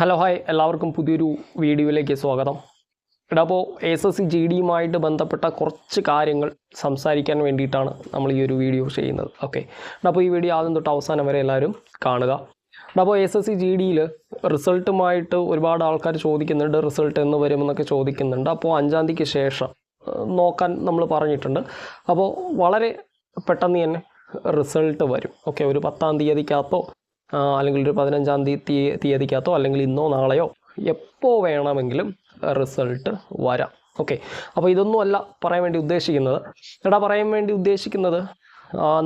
Hello hi എല്ലാവർക്കും പുതിയൊരു വീഡിയോയിലേക്ക് സ്വാഗതം. എടാ അപ്പോൾ എസ് എസ് സി ജി ഡിയുമായിട്ട് ബന്ധപ്പെട്ട കുറച്ച് കാര്യങ്ങൾ സംസാരിക്കാൻ വേണ്ടിയിട്ടാണ് നമ്മൾ ഈ ഒരു വീഡിയോ ചെയ്യുന്നത്. ഓക്കെ അപ്പോൾ ഈ വീഡിയോ ആദ്യം തൊട്ട് അവസാനം വരെ എല്ലാവരും കാണുക. അപ്പോൾ എസ് എസ് സി ജി ഡിയിൽ റിസൾട്ടുമായിട്ട് ഒരുപാട് ആൾക്കാർ ചോദിക്കുന്നുണ്ട് റിസൾട്ട് എന്ന് വരുമെന്നൊക്കെ ചോദിക്കുന്നുണ്ട്. അപ്പോൾ അഞ്ചാം തീയതിക്ക് ശേഷം നോക്കാൻ നമ്മൾ പറഞ്ഞിട്ടുണ്ട്. അപ്പോൾ വളരെ പെട്ടെന്ന് തന്നെ റിസൾട്ട് വരും. ഓക്കെ ഒരു പത്താം തീയതിക്കകത്തോ അല്ലെങ്കിൽ ഒരു പതിനഞ്ചാം തീയതി തീയതിക്കകത്തോ അല്ലെങ്കിൽ ഇന്നോ നാളെയോ എപ്പോൾ വേണമെങ്കിലും റിസൾട്ട് വരാം. ഓക്കെ അപ്പോൾ ഇതൊന്നുമല്ല പറയാൻ വേണ്ടി ഉദ്ദേശിക്കുന്നത്. എടാ പറയാൻ വേണ്ടി ഉദ്ദേശിക്കുന്നത്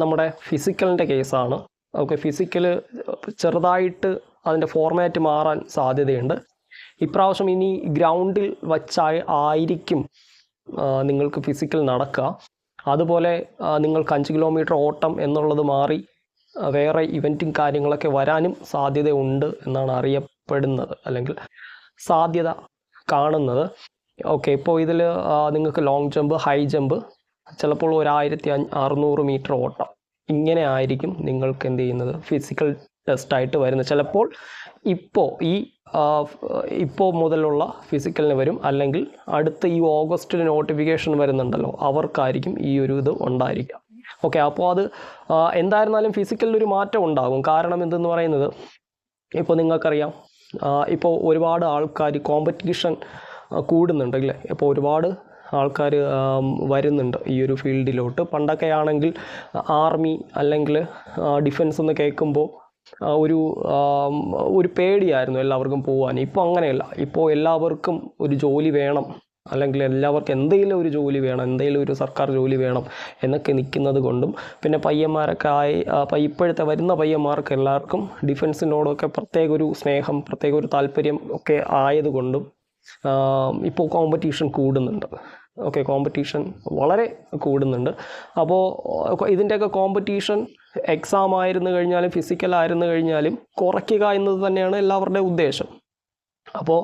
നമ്മുടെ ഫിസിക്കലിന്റെ കേസാണ് ഓക്കെ ഫിസിക്കൽ ചെറുതായിട്ട് അതിന്റെ ഫോർമാറ്റ് മാറാൻ സാധ്യതയുണ്ട്. ഇപ്രാവശ്യം ഇനി ഗ്രൗണ്ടിൽ വച്ചായി ആയിരിക്കും നിങ്ങൾക്ക് ഫിസിക്കൽ നടക്കുക. അതുപോലെ നിങ്ങൾക്ക് അഞ്ച് കിലോമീറ്റർ ഓട്ടം എന്നുള്ളത് മാറി വേറെ ഇവന്റും കാര്യങ്ങളൊക്കെ വരാനും സാധ്യതയുണ്ട് എന്നാണ് അറിയപ്പെടുന്നത് അല്ലെങ്കിൽ സാധ്യത കാണുന്നത്. ഓക്കെ ഇപ്പോൾ ഇതിൽ നിങ്ങൾക്ക് ലോങ് ജമ്പ് ഹൈ ജമ്പ് ചിലപ്പോൾ ഒരു ആയിരത്തി അഞ്ഞ അറുന്നൂറ് മീറ്റർ ഓട്ടം. ഇങ്ങനെ ആയിരിക്കും നിങ്ങൾക്ക് എന്ത് ചെയ്യുന്നത്? ഫിസിക്കൽ ടെസ്റ്റായിട്ട് വരുന്നത്. ചിലപ്പോൾ ഇപ്പോൾ ഈ ഇപ്പോൾ മുതലുള്ള ഫിസിക്കലിന് വരും അല്ലെങ്കിൽ അടുത്ത ഈ ഓഗസ്റ്റിൽ നോട്ടിഫിക്കേഷൻ വരുന്നുണ്ടല്ലോ അവർക്കായിരിക്കും ഈ ഒരു ഇത് ഉണ്ടായിരിക്കുക. ഓക്കെ അപ്പോൾ അത് എന്തായിരുന്നാലും ഫിസിക്കലിൽ ഒരു മാറ്റം ഉണ്ടാകും. കാരണം എന്തെന്ന് പറയുന്നത്? ഇപ്പോൾ നിങ്ങൾക്കറിയാം ഇപ്പോൾ ഒരുപാട് ആൾക്കാർ കോമ്പറ്റീഷൻ കൂടുന്നുണ്ട് അല്ലേ? ഇപ്പോൾ ഒരുപാട് ആൾക്കാർ വരുന്നുണ്ട് ഈ ഒരു ഫീൽഡിലോട്ട്. പണ്ടൊക്കെ ആണെങ്കിൽ ആർമി അല്ലെങ്കിൽ ഡിഫൻസ് എന്ന് കേൾക്കുമ്പോൾ ഒരു ഒരു പേടിയായിരുന്നു എല്ലാവർക്കും പോകാൻ ഇപ്പോൾ അങ്ങനെയല്ല. ഇപ്പോൾ എല്ലാവർക്കും ഒരു ജോലി വേണം. അല്ലെങ്കിൽ എല്ലാവർക്കും എന്തെങ്കിലും ഒരു ജോലി വേണം എന്തെങ്കിലും ഒരു സർക്കാർ ജോലി വേണം എന്നൊക്കെ നിൽക്കുന്നത് കൊണ്ടും പിന്നെ പയ്യന്മാരൊക്കെ ആയി ഇപ്പോഴത്തെ വരുന്ന പയ്യന്മാർക്ക് എല്ലാവർക്കും ഡിഫൻസിനോടൊക്കെ പ്രത്യേക ഒരു സ്നേഹം പ്രത്യേക ഒരു താല്പര്യം ഒക്കെ ആയതുകൊണ്ടും ഇപ്പോൾ കോമ്പറ്റീഷൻ കൂടുന്നുണ്ട്. ഓക്കെ കോമ്പറ്റീഷൻ വളരെ കൂടുന്നുണ്ട്. അപ്പോൾ ഇതിന്റെയൊക്കെ കോമ്പറ്റീഷൻ എക്സാം ആയിരുന്നു കഴിഞ്ഞാലും ഫിസിക്കൽ ആയിരുന്നു കഴിഞ്ഞാലും കുറയ്ക്കുക എന്നത് തന്നെയാണ് എല്ലാവരുടെയും ഉദ്ദേശം. അപ്പോൾ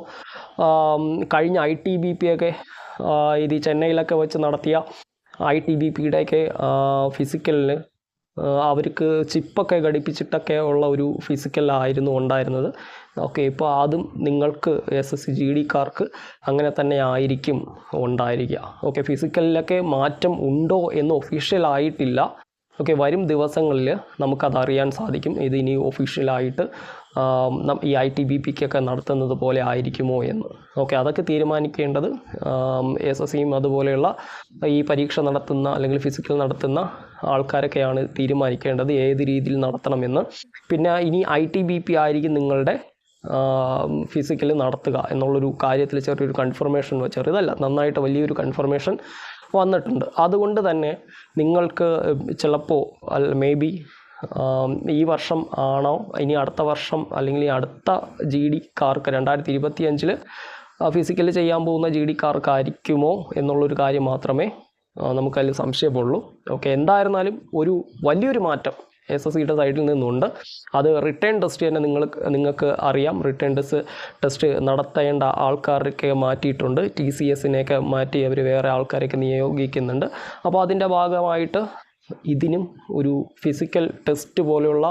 കഴിഞ്ഞ ഐ ടി ബി പി ഒക്കെ ഇത് ചെന്നൈയിലൊക്കെ വെച്ച് നടത്തിയ ഐ ടി ബി പിയുടെയൊക്കെ ഫിസിക്കലിന് അവർക്ക് ചിപ്പൊക്കെ ഘടിപ്പിച്ചിട്ടൊക്കെ ഉള്ള ഒരു ഫിസിക്കലായിരുന്നു ഉണ്ടായിരുന്നത്. ഓക്കെ ഇപ്പോൾ അതും നിങ്ങൾക്ക് എസ് എസ് ജി ഡിക്കാർക്ക് അങ്ങനെ തന്നെ ആയിരിക്കും ഉണ്ടായിരിക്കുക ഓക്കെ ഫിസിക്കലിലൊക്കെ മാറ്റം ഉണ്ടോ എന്ന് ഒഫീഷ്യൽ ആയിട്ടില്ല. ഓക്കെ വരും ദിവസങ്ങളിൽ നമുക്കത് അറിയാൻ സാധിക്കും. ഇത് ഇനി ഒഫീഷ്യലായിട്ട് ഈ ഐ ടി ബി പിക്കൊക്കെ നടത്തുന്നത് പോലെ ആയിരിക്കുമോ എന്ന്. ഓക്കെ അതൊക്കെ തീരുമാനിക്കേണ്ടത് എസ് എസ് സിയും അതുപോലെയുള്ള ഈ പരീക്ഷ നടത്തുന്ന അല്ലെങ്കിൽ ഫിസിക്കൽ നടത്തുന്ന ആൾക്കാരൊക്കെയാണ് തീരുമാനിക്കേണ്ടത് ഏത് രീതിയിൽ നടത്തണമെന്ന്. പിന്നെ ഇനി ഐ ടി ബി പി ആയിരിക്കും നിങ്ങളുടെ ഫിസിക്കൽ നടത്തുക എന്നുള്ളൊരു കാര്യത്തിൽ ചെറിയൊരു കൺഫർമേഷൻ ചെറിയതല്ല നന്നായിട്ട് വലിയൊരു കൺഫർമേഷൻ വന്നിട്ടുണ്ട്. അതുകൊണ്ട് തന്നെ നിങ്ങൾക്ക് ചിലപ്പോൾ മേ ബി ഈ വർഷം ആണോ? ഇനി അടുത്ത വർഷം അല്ലെങ്കിൽ അടുത്ത ജി ഡി കാർക്ക് രണ്ടായിരത്തി ഇരുപത്തി അഞ്ചിൽ ഫിസിക്കലി ചെയ്യാൻ പോകുന്ന ജി ഡി കാർക്കായിരിക്കുമോ എന്നുള്ളൊരു കാര്യം മാത്രമേ നമുക്കതിൽ സംശയമുള്ളൂ. ഓക്കെ എന്തായിരുന്നാലും ഒരു വലിയൊരു മാറ്റം എസ് എസ് സിയുടെ സൈഡിൽ നിന്നുണ്ട്. അത് റിട്ടേൺ ടെസ്റ്റ് തന്നെ നിങ്ങൾ നിങ്ങൾക്ക് അറിയാം. റിട്ടേൺ ടെസ്റ്റ് ടെസ്റ്റ് നടത്തേണ്ട ആൾക്കാരൊക്കെ മാറ്റിയിട്ടുണ്ട്. ടി സി എസിനെയൊക്കെ മാറ്റി അവർ വേറെ ആൾക്കാരൊക്കെ നിയോഗിക്കുന്നുണ്ട്. അപ്പോൾ അതിന്റെ ഭാഗമായിട്ട് ഇതിനും ഒരു ഫിസിക്കൽ ടെസ്റ്റ് പോലെയുള്ള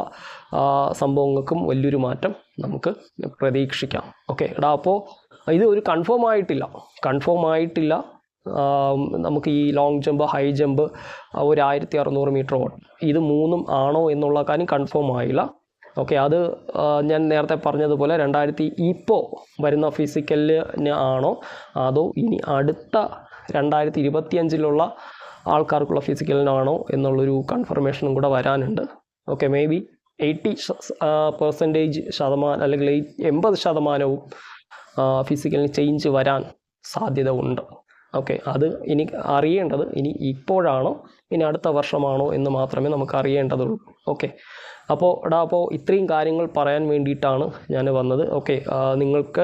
സംഭവങ്ങൾക്കും വലിയൊരു മാറ്റം നമുക്ക് പ്രതീക്ഷിക്കാം. ഓക്കെ എടാ അപ്പോൾ ഇത് ഒരു കൺഫേം ആയിട്ടില്ല. കൺഫേം ആയിട്ടില്ല. നമുക്ക് ഈ ലോങ് ജമ്പ് ഹൈ ജമ്പ് ഒരു ആയിരത്തി അറുന്നൂറ് മീറ്റർ ഓട്ടം ഇത് മൂന്നും ആണോ എന്നുള്ള കാര്യം കൺഫേം ആയില്ല. ഓക്കെ അത് ഞാൻ നേരത്തെ പറഞ്ഞതുപോലെ രണ്ടായിരത്തി ഇപ്പോൾ വരുന്ന ഫിസിക്കലിന് ആണോ? അതോ ഇനി അടുത്ത രണ്ടായിരത്തി ഇരുപത്തിയഞ്ചിലുള്ള ആൾക്കാർക്കുള്ള ഫിസിക്കലിനാണോ എന്നുള്ളൊരു കൺഫർമേഷനും കൂടെ വരാനുണ്ട്. Okay may be eighty percentage ശതമാനം അല്ലെങ്കിൽ എൺപത് ശതമാനവും ഫിസിക്കലിന് ചേഞ്ച് വരാൻ സാധ്യത ഉണ്ട്. ഓക്കെ അത് ഇനി അറിയേണ്ടത് ഇനി ഇപ്പോഴാണോ ഇനി അടുത്ത വർഷമാണോ എന്ന് മാത്രമേ നമുക്ക് അറിയേണ്ടതുള്ളൂ. ഓക്കെ അപ്പോൾ എടാ അപ്പോൾ ഇത്രയും കാര്യങ്ങൾ പറയാൻ വേണ്ടിയിട്ടാണ് ഞാൻ വന്നത്. ഓക്കെ നിങ്ങൾക്ക്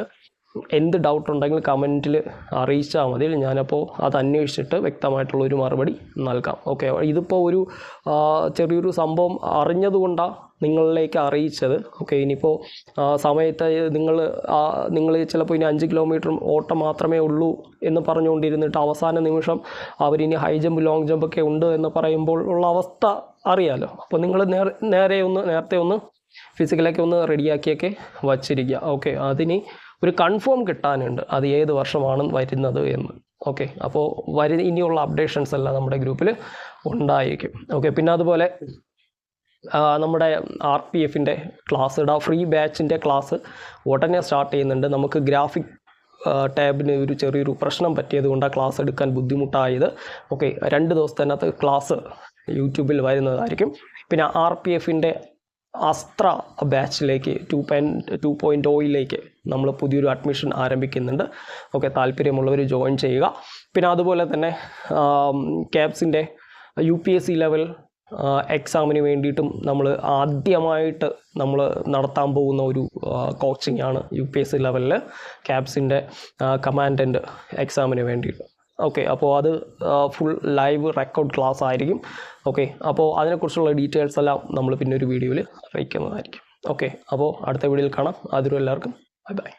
എന്ത് ഡൗട്ട് ഉണ്ടെങ്കിൽ കമന്റിൽ അറിയിച്ചാൽ മതി. ഞാനപ്പോൾ അത് അന്വേഷിച്ചിട്ട് വ്യക്തമായിട്ടുള്ള ഒരു മറുപടി നൽകാം. ഓക്കെ ഇതിപ്പോൾ ഒരു ചെറിയൊരു സംഭവം അറിഞ്ഞതുകൊണ്ടാണ് നിങ്ങളിലേക്ക് അറിയിച്ചത്. ഓക്കെ ഇനിയിപ്പോൾ സമയത്ത് നിങ്ങൾ നിങ്ങൾ ചിലപ്പോൾ ഇനി അഞ്ച് കിലോമീറ്റർ ഓട്ടം മാത്രമേ ഉള്ളൂ എന്ന് പറഞ്ഞുകൊണ്ടിരുന്നിട്ട് അവസാന നിമിഷം അവരിനി ഹൈ ജമ്പ് ലോങ് ജമ്പൊക്കെ ഉണ്ട് എന്ന് പറയുമ്പോൾ ഉള്ള അവസ്ഥ അറിയാമല്ലോ അപ്പോൾ നിങ്ങൾ നേരെ ഒന്ന് നേരത്തെ ഒന്ന് ഫിസിക്കലൊക്കെ ഒന്ന് റെഡിയാക്കിയൊക്കെ വച്ചിരിക്കുക ഓക്കെ അതിന് ഒരു കൺഫേം കിട്ടാനുണ്ട് അത് ഏത് വർഷമാണ് വരുന്നത് എന്ന്. ഓക്കെ അപ്പോൾ വരി ഇനിയുള്ള അപ്ഡേഷൻസ് എല്ലാം നമ്മുടെ ഗ്രൂപ്പിൽ ഉണ്ടായിരിക്കും. ഓക്കെ പിന്നെ അതുപോലെ നമ്മുടെ ആർ പി എഫിന്റെ ക്ലാസ് ഇടാം. ഫ്രീ ബാച്ചിന്റെ ക്ലാസ് ഉടനെ സ്റ്റാർട്ട് ചെയ്യുന്നുണ്ട്. നമുക്ക് ഗ്രാഫിക് ടാബിന് ഒരു ചെറിയൊരു പ്രശ്നം പറ്റിയത് കൊണ്ടാണ് ക്ലാസ് എടുക്കാൻ ബുദ്ധിമുട്ടായത്. ഓക്കെ രണ്ട് ദിവസത്തിനകത്ത് ക്ലാസ് യൂട്യൂബിൽ വരുന്നതായിരിക്കും. പിന്നെ ആർ പി എഫിന്റെ അസ്ത്ര ബാച്ചിലേക്ക് ടു പോയിന്റ് ടു പോയിന്റ് ഓയിലേക്ക് നമ്മൾ പുതിയൊരു അഡ്മിഷൻ ആരംഭിക്കുന്നുണ്ട്. ഓക്കെ താല്പര്യമുള്ളവർ ജോയിൻ ചെയ്യുക. പിന്നെ അതുപോലെ തന്നെ ക്യാബ്സിന്റെ U P S C level എക്സാമിന് വേണ്ടിയിട്ടും നമ്മൾ ആദ്യമായിട്ട് നമ്മൾ നടത്താൻ പോകുന്ന ഒരു കോച്ചിങ് ആണ് യു പി എസ് സി ലെവലിൽ ക്യാബ്സിന്റെ കമാൻഡന്റ് എക്സാമിന് വേണ്ടിയിട്ട്. ഓക്കെ അപ്പോൾ അത് ഫുൾ ലൈവ് റെക്കോർഡ് ക്ലാസ് ആയിരിക്കും. ഓക്കെ അപ്പോൾ അതിനെക്കുറിച്ചുള്ള ഡീറ്റെയിൽസ് എല്ലാം നമ്മൾ പിന്നെ ഒരു വീഡിയോയിൽ അറിയിക്കുന്നതായിരിക്കും. ഓക്കെ അപ്പോൾ അടുത്ത വീഡിയോയിൽ കാണാം. അതിലും എല്ലാവർക്കും ബൈ ബൈ